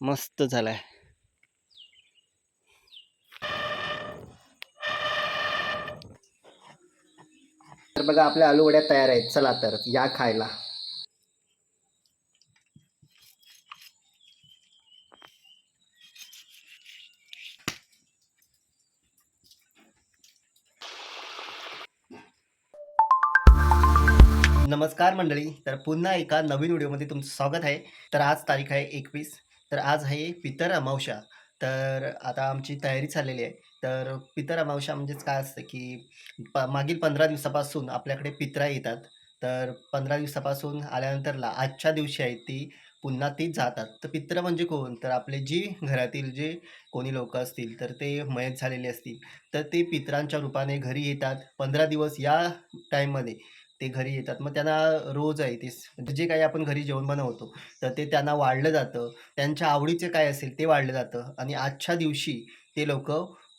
मस्त झालाय. तर बघा आपल्या आलू वड्या तयार आहेत. चला तर या खायला. नमस्कार मंडळी. तर पुन्हा एका नवीन व्हिडिओमध्ये तुमचं स्वागत आहे. तर आज तारीख आहे एकवीस तर आज आहे पितर अमावस्या. तर आता आमची तयारी चाललेली आहे. तर पितर अमावस्या म्हणजेच काय असतं की प मागील पंधरा दिवसापासून आपल्याकडे पितरा येतात. तर पंधरा दिवसापासून आल्यानंतरला आजच्या दिवशी आहे ती पुन्हा ती जातात. तर पित्र म्हणजे कोण? तर आपले जी घरातील जे कोणी लोक असतील तर ते मयत झालेले असतील. तर ते पितरांच्या रूपाने घरी येतात. पंधरा दिवस या टाईममध्ये ते घरी येतात. मग त्यांना रोज आहे ते म्हणजे जे काही आपण घरी जेवण बनवतो तर ते त्यांना वाढलं जातं. त्यांच्या आवडीचे काय असेल ते वाढलं जातं. आणि आजच्या दिवशी ते लोक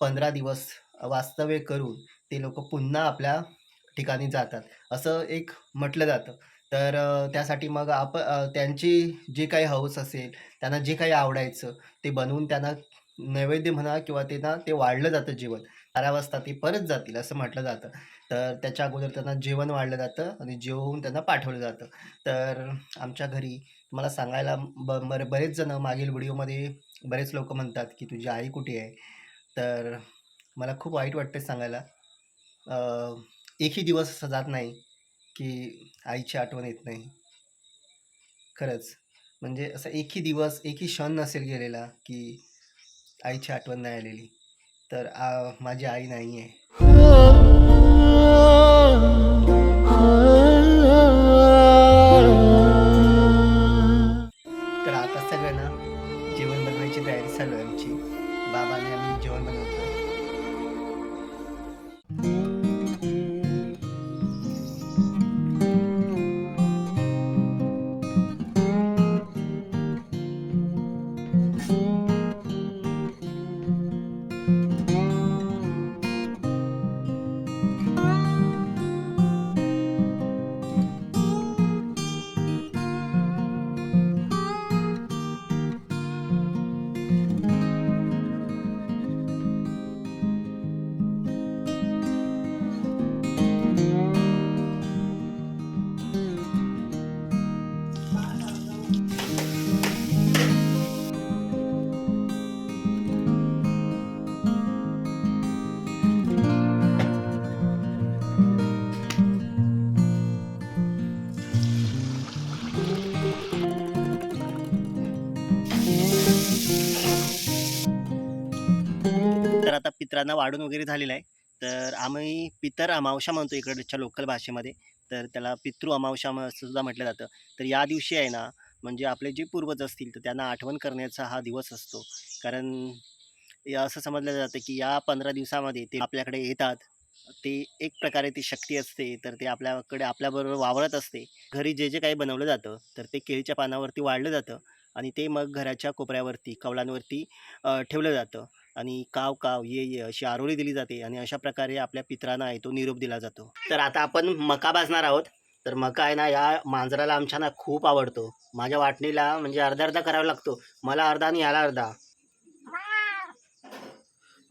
पंधरा दिवस वास्तव्य करून ते लोक पुन्हा आपल्या ठिकाणी जातात. असं एक म्हटलं जातं. तर त्यासाठी मग आप त्यांची जे काही हौस असेल त्यांना जे काही आवडायचं ते बनवून त्यांना नैवेद्य म्हणा किंवा त्यांना ते वाढलं जातं जेवण बारा वाजता ते परत जातील असं म्हटलं जातं. तर त्याच्या अगोदर त्यांना जेवण वाढलं जातं आणि जेवून त्यांना पाठवलं जातं. तर आमच्या घरी मला सांगायला ब बरे बरेच जण मागील व्हिडिओमध्ये बरेच लोक म्हणतात की तुझी आई कुठे आहे? तर मला खूप वाईट वाटते सांगायला. एकही दिवस असा जात नाही की आईची आठवण येत नाही. खरंच. म्हणजे असं एकही दिवस एकही क्षण नसेल गेलेला की आईची आठवण नाही आलेली. तर माझी आई नाही आहे तर आता पित्रांना वाढून वगैरे झालेलं आहे. तर आम्ही पितर अमावशा म्हणतो इकडच्या लोकल भाषेमध्ये. तर त्याला पितृ अमावशा असं सुद्धा म्हटलं जातं. तर या दिवशी आहे ना म्हणजे आपले जे पूर्वज असतील तर त्यांना आठवण करण्याचा हा दिवस असतो. कारण असं समजलं जातं की या पंधरा दिवसामध्ये ते आपल्याकडे येतात. ते एक प्रकारे ती शक्ती असते. तर ते आपल्याकडे आपल्याबरोबर वावरत असते. घरी जे जे काही बनवलं जातं तर ते केळीच्या पानावरती वाढलं जातं. आणि ते मग घराच्या कोपऱ्यावरती कवलांवरती ठेवलं जातं. आणि काव काव ये ये अशी आरोळी दिली जाते आणि अशा प्रकारे आपल्या पित्रांना आहे तो निरोप दिला जातो. तर आता आपण मका भाजणार आहोत. तर मका आहे ना या मांजराला आमच्या ना खूप आवडतो. माझ्या वाटणीला म्हणजे अर्धा अर्धा करावा लागतो. मला अर्धा आणि याला अर्धा.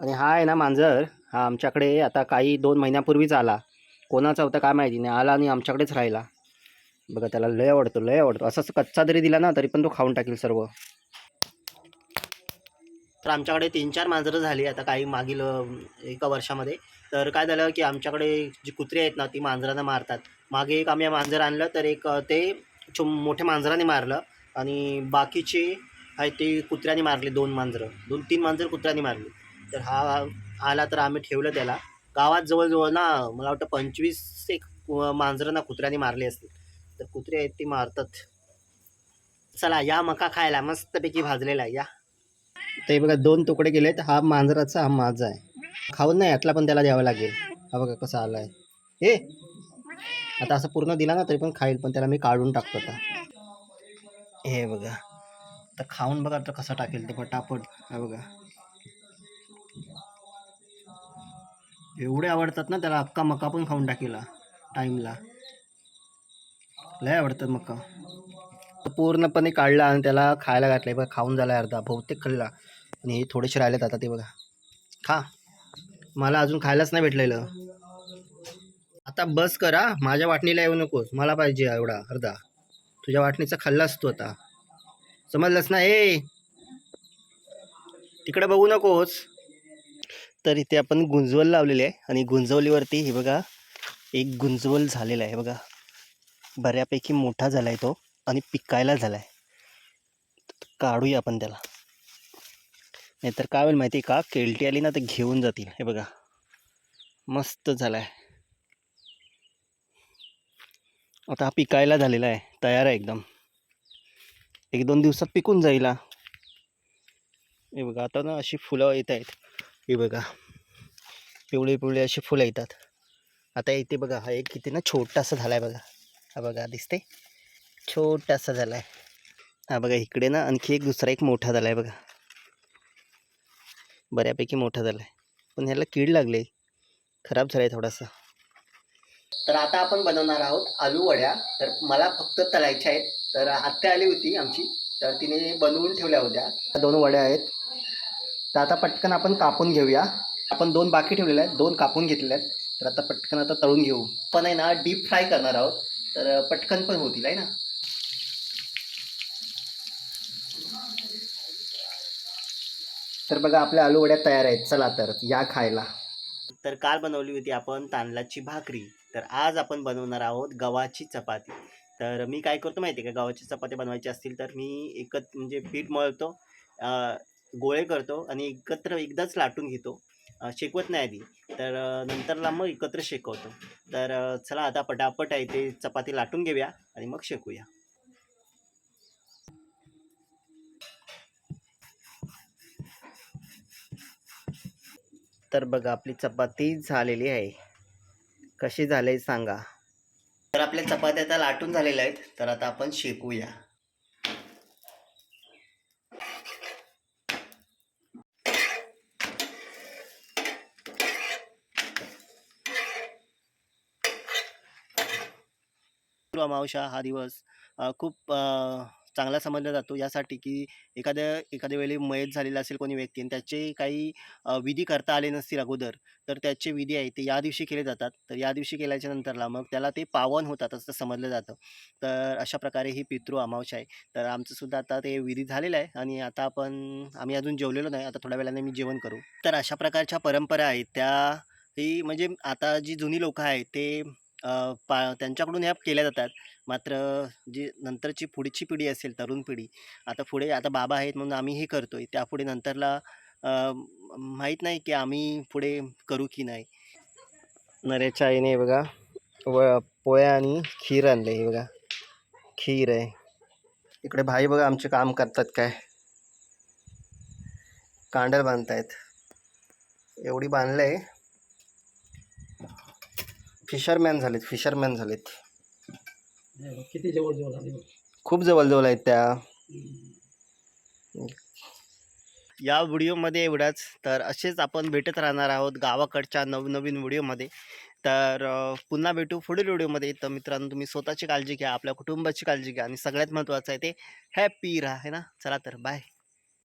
आणि हा आहे ना मांजर. हा आमच्याकडे आता काही दोन महिन्यापूर्वीच आला. कोणाचा होता काय माहिती नाही. आला आणि आमच्याकडेच राहिला. बघा त्याला लय आवडतो लय आवडतो. असं कच्चा जरी दिला ना तरी पण तो खाऊन टाकेल सर्व. तर आमच्याकडे तीन चार मांजरं झाली आता काही मागील एका वर्षामध्ये. तर काय झालं की आमच्याकडे जी कुत्री आहेत ना ती मांजरांना मारतात. मागे एक आम्ही मांजर आणलं तर एक ते छो मोठ्या मांजराने मारलं आणि बाकीचे आहे ते कुत्र्याने मारले दोन मांजरं. दोन तीन मांजर कुत्र्याने मारली. तर हा आला तर आम्ही ठेवलं त्याला. गावात जवळजवळ ना मला वाटतं पंचवीस एक मांजरं ना कुत्र्याने मारली असतील. तर कुत्रे आहेत ती मारतात. चला या मका खायला मस्तपैकी भाजलेला आहे या. ते बघा दोन तुकडे केलेत. हा मांजराचा हा माझा आहे. खाऊन नाही यातला पण त्याला द्यावा लागेल. हा बघा आलं आहे हे! आता असं पूर्ण दिला ना तरी पण खाईल पण त्याला मी काढून टाकतो आता. हे बघा. तर खाऊन बघा तर कसं टाकेल ते पटापट. हा बघा. एवढे आवडतात ना त्याला अक्का मका पण खाऊन टाकेला टाईमला. लय आवडतात मका. पूर्णपणे काढला आणि त्याला खायला घातलं बघा खाऊन झाला अर्धा बहुतेक खाल्ला. आणि हे थोडेसे राहिलेत आता ते बघा. खा. मला अजून खायलाच नाही भेटलेलं. आता बस करा. माझ्या वाटणीला येऊ नकोस. मला पाहिजे एवढा अर्धा. तुझ्या वाटणीचा खाल्लास तू आता. समजलंस ना? ए! तिकडे बघू नकोस. तर इथे आपण गुंजवल लावलेली आहे. आणि गुंजवलीवरती हे बघा एक गुंजवल झालेला आहे. बघा. बऱ्यापैकी मोठा झाला आहे तो. आणि पिकायला झाला आहे काढूया आपण त्याला. नाहीतर काय होईल माहिती आहे का? केलटी आली ना तर घेऊन जातील. हे बघा. मस्त झाला आहे आता हा पिकायला झालेला आहे. तयार आहे एकदम. एक दोन दिवसात पिकून जाईल हे. बघा आता ना अशी फुलं येत आहेत. हे बघा. पिवळी पिवळी अशी फुलं येतात. आता इथे बघा हा एक किती ना छोटासा झाला आहे बघा. हा बघा दिसते छोटासा झाला आहे हा बघा इकडे ना आणखी एक दुसरा एक मोठा झाला आहे बघा. बऱ्यापैकी मोठा झाला आहे पण ह्याला कीड लागली. खराब झाला आहे थोडासा. तर आता आपण बनवणार आहोत आलू वड्या. तर मला फक्त तळायच्या आहेत. तर आत्या आली होती आमची. तर तिने बनवून ठेवल्या होत्या. दोन वड्या आहेत. तर आता पटकन आपण कापून घेऊया. आपण दोन बाकी ठेवलेल्या आहेत. दोन कापून घेतलेल्या आहेत. तर आता पटकन आता तळून घेऊ. पण आहे ना डीप फ्राय करणार आहोत. तर पटकन पण होतील आहे ना? तर बघा आपल्या आलू वड्या तयार आहेत. चला तर या खायला. तर काल बनवली होती आपण तांदळाची भाकरी. तर आज आपण बनवणार आहोत गव्हाची चपाती. तर मी काय करतो माहिती आहे का? गव्हाची चपाती बनवायची असतील तर मी एकत म्हणजे पीठ मळतो गोळे करतो आणि एकत्र एकदाच लाटून घेतो. शेकवत नाही आधी. तर नंतरला मग एकत्र शेकवतो. तर चला आता पटापट आहे ते चपाती लाटून घेऊया आणि मग शेकूया. तर बघा आपली चपाती झालेली आहे. कशी झाली सांगा. तर आपल्या चपात्या आता लाटून झालेल्या आहेत. तर आता आपण शेकूया. मावशा हा दिवस खूप चांगला समजला जातो. यासाठी की एखाद्या एखाद्या वेळी मयत झालेला असेल कोणी व्यक्ती आणि त्याचे काही विधी करता आले नसतील अगोदर तर त्याचे विधी आहे ते या दिवशी केले जातात. तर या दिवशी केल्याच्या नंतरला मग त्याला ते पावन होतात असं समजलं जातं. तर अशा प्रकारे ही पितृ अमावश आहे. तर आमचंसुद्धा आता ते विधी झालेलं आहे आणि आता आपण आम्ही अजून जेवलेलो नाही. आता थोड्या वेळाने मी जेवण करू. तर अशा प्रकारच्या परंपरा आहेत त्या ही म्हणजे आता जी जुनी लोकं आहेत ते पा त्यांच्याकडून ह्या केल्या जातात. मात्र जी नंतरची पुढची पिढी असेल तरुण पिढी आता पुढे आता बाबा आहेत म्हणून आम्ही हे करतो आहे त्यापुढे नंतरला माहीत नाही की आम्ही पुढे करू की नाही. नरेच्या आईने बघा व पोळ्या आणि खीर आणले हे बघा. खीर आहे. इकडे भाई बघा आमचे काम करतात काय. कांडर बांधतायत. एवढी बांधलं आहे फिशरमॅन झालेत फिशरमॅन झालेत. किती जवळ जवळ आले बघ. खूप जवळजवळ आहेत त्या. या व्हिडिओमध्ये एवढाच. तर असेच आपण भेटत राहणार आहोत गावाकडच्या नवनवीन व्हिडिओमध्ये. तर पुन्हा भेटू पुढील व्हिडिओमध्ये. तर मित्रांनो तुम्ही स्वतःची काळजी घ्या आपल्या कुटुंबाची काळजी घ्या. आणि सगळ्यात महत्त्वाचं आहे ते हॅपी राहा है ना? चला तर बाय